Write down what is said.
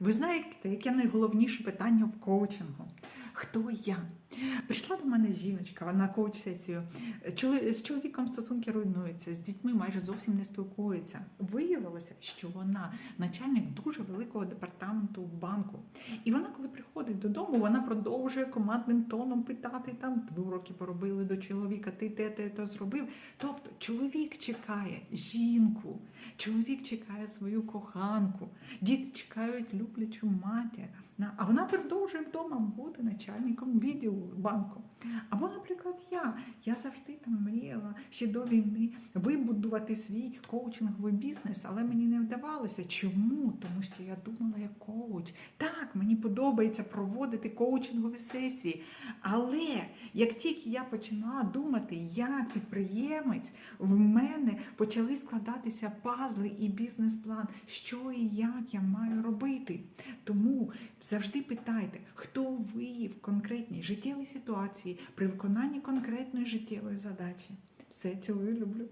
Ви знаєте, яке найголовніше питання в коучингу? Хто я? Прийшла до мене жіночка на коуч-сесію. З чоловіком стосунки руйнуються, з дітьми майже зовсім не спілкується. Виявилося, що вона начальник дуже великого департаменту банку. І вона, коли приходить додому, вона продовжує командним тоном питати там уроки поробили до чоловіка, ти те, те, то зробив. Тобто чоловік чекає жінку, чоловік чекає свою коханку, діти чекають люблячу матір. А вона продовжує вдома бути начальником відділу банку. Або, наприклад, я. Я завжди там мріяла ще до війни вибудувати свій коучинговий бізнес, але мені не вдавалося. Чому? Тому що я думала як коуч. Так, мені подобається проводити коучингові сесії. Але як тільки я починала думати як підприємець, в мене почали складатися пазли і бізнес-план, що і як я маю робити. Тому завжди питайте, хто ви в конкретній життєвій ситуації при виконанні конкретної життєвої задачі. Все цілую, люблю.